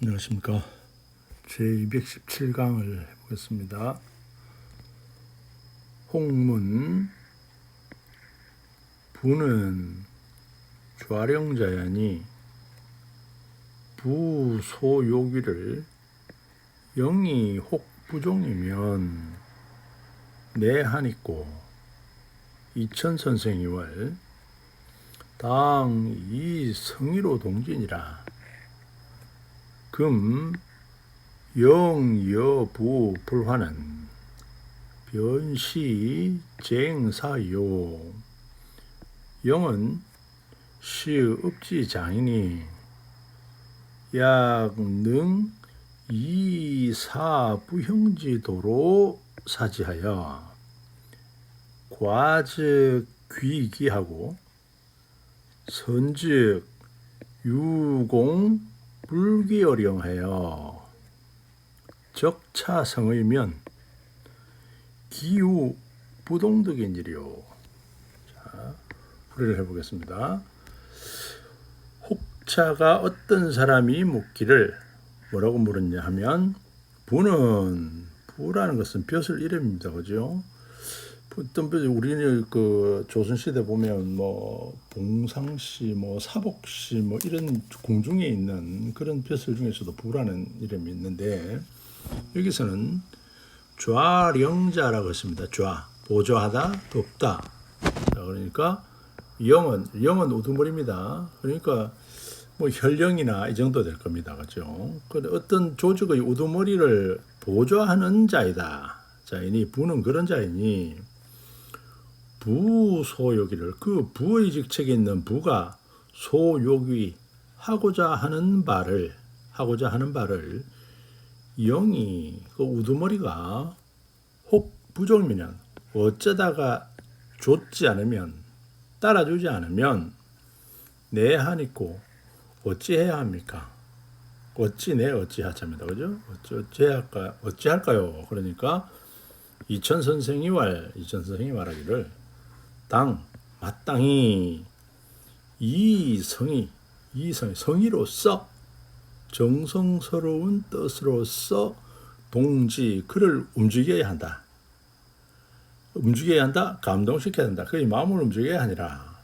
안녕하십니까. 제217강을 해보겠습니다. 홍문 부는 좌령자야니 부소요기를 영이 혹 부종이면 내한있고 이천선생이월 당이 성의로 동진이라 금 영 여 부 불화는 변시 쟁사요. 영은 시 읍지 장인이 약 능 이 사 부형지도로 사지하여 과즉 귀기하고 선즉 유공 불기어령하여 적차성의면 기후 부동덕인지요. 자, 풀이를 해보겠습니다. 혹자가 어떤 사람이 묻기를 뭐라고 물었냐 하면 부는 부라는 것은 벼슬 이름입니다. 그죠? 어떤 벼 우리는 그 조선 시대 보면 뭐 봉상시, 뭐 사복시, 뭐 이런 궁중에 있는 그런 벼슬 중에서도 부라는 이름이 있는데 여기서는 좌령자라고 했습니다. 좌 보조하다, 돕다. 자, 그러니까 영은 영은 우두머리입니다. 그러니까 뭐 혈령이나 이 정도 될 겁니다. 그죠? 그 어떤 조직의 우두머리를 보조하는 자이다. 자이니 부는 그런 자이니 부소요기를 그 부의 직책에 있는 부가 소요기 하고자 하는 바를 하고자 하는 바를 영이 그 우두머리가 혹 부정이면 어쩌다가 줬지 않으면 따라주지 않으면 내한 있고 어찌해야 합니까? 어찌 내 어찌 하자입니다. 그죠? 어찌 어찌 할까 어찌 할까요? 그러니까 이천 선생이 말 이천 선생이 말하기를 당 마땅히 이 성이 이 성이 성의로서 정성스러운 뜻으로서 동지 그를 움직여야 한다. 움직여야 한다. 감동시켜야 한다. 그의 마음을 움직여야 하니라.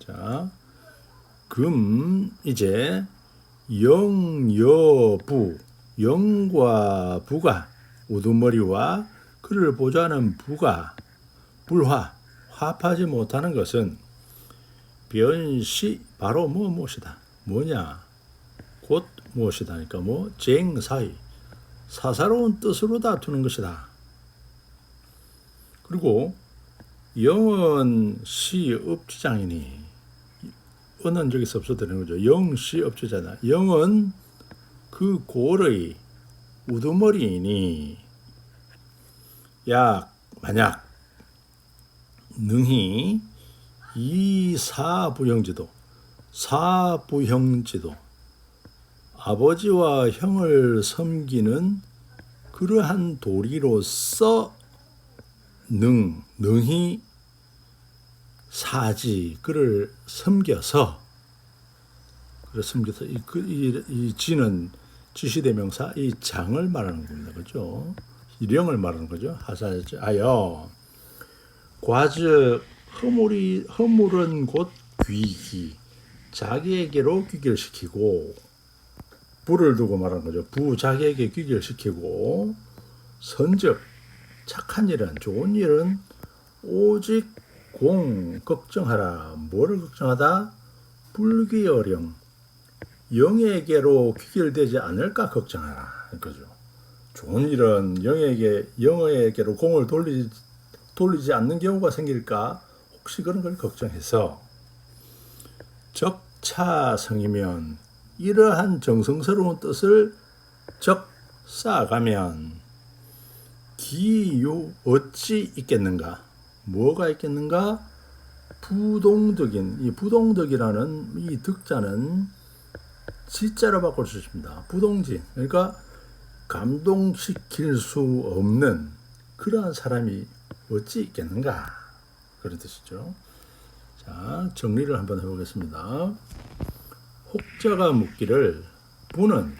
자, 금 이제 영여부 영과 부가 우두머리와 그를 보좌하는 부가 불화 화 합하지 못하는 것은 변시 바로 뭐 무엇이다 뭐냐 곧 무엇이다니까 뭐 쟁사이 사사로운 뜻으로 다투는 것이다 그리고 영은 시 업주장이니 은은 저기서 없어도 되는 거죠. 영시 업주잖아. 영은 그 골의 우두머리이니 약 만약 능히 이 사부형지도 사부형지도 아버지와 형을 섬기는 그러한 도리로서 능 능히 사지 그를 섬겨서 그를 섬겨서 이, 그, 이, 이 지는 지시대명사 이 장을 말하는 겁니다. 그죠? 일령을 말하는 거죠. 하사하여 과즉 허물이 허물은 곧 귀기 자기에게로 귀기를 시키고 부를 두고 말하는 거죠. 부 자기에게 귀기를 시키고 선즉 착한 일은 좋은 일은 오직 공 걱정하라. 뭐를 걱정하다? 불기어령 영에게로 귀결되지 않을까 걱정하라. 그죠. 좋은 일은 영에게 영에게로 공을 돌리지 돌리지 않는 경우가 생길까 혹시 그런 걸 걱정해서 적차성이면 이러한 정성스러운 뜻을 적 쌓아가면 기유 어찌 있겠는가? 뭐가 있겠는가? 부동덕인 이 부동덕이라는 이 덕자는 지자로 바꿀 수 있습니다. 부동진 그러니까 감동시킬 수 없는 그러한 사람이 어찌 있겠는가 그런 뜻이죠. 자 정리를 한번 해보겠습니다. 혹자가 묻기를 부는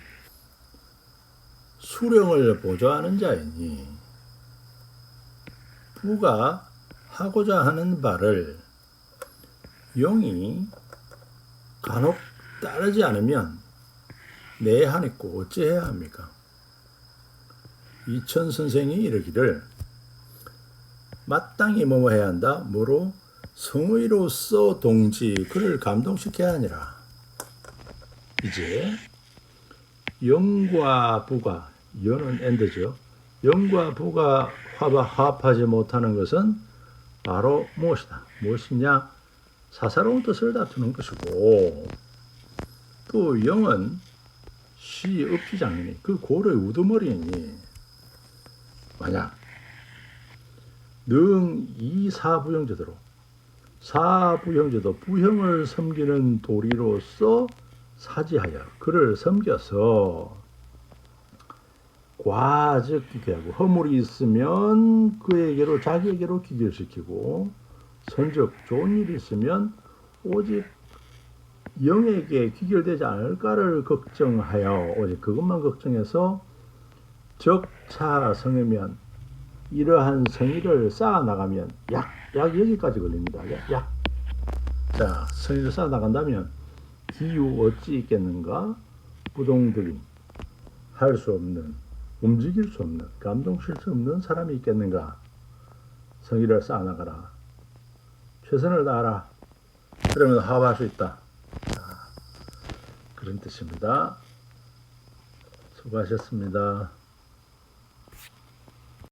수령을 보좌하는 자이니 부가 하고자 하는 바를 영이 간혹 따르지 않으면 내하냈고 어찌해야 합니까? 이천 선생이 이르기를 마땅히 뭐뭐 해야 한다. 뭐로 성의로서 동지 그를 감동시켜야 하니라. 이제 영과 부가 연은 엔드죠. 영과 부가 화합하지 못하는 것은 바로 무엇이다. 무엇이냐? 사사로운 뜻을 다투는 것이고 또 영은 시 읍지장이니 그 고려의 우두머리이니 만약 능 이 사부형제대로 사부형제도 부형을 섬기는 도리로서 사지하여 그를 섬겨서 과즉 기하고 허물이 있으면 그에게로 자기에게로 기결시키고 선적 좋은 일이 있으면 오직 영에게 기결되지 않을까를 걱정하여 오직 그것만 걱정해서 적차 성이면 이러한 성의를 쌓아 나가면 약, 약 여기까지 걸립니다. 약, 약. 자, 성의를 쌓아 나간다면 기유 어찌 있겠는가? 부동들이 할수 없는, 움직일 수 없는, 감동실 수 없는 사람이 있겠는가? 성의를 쌓아 나가라. 최선을 다하라. 그러면 화합할 수 있다. 자, 그런 뜻입니다. 수고하셨습니다.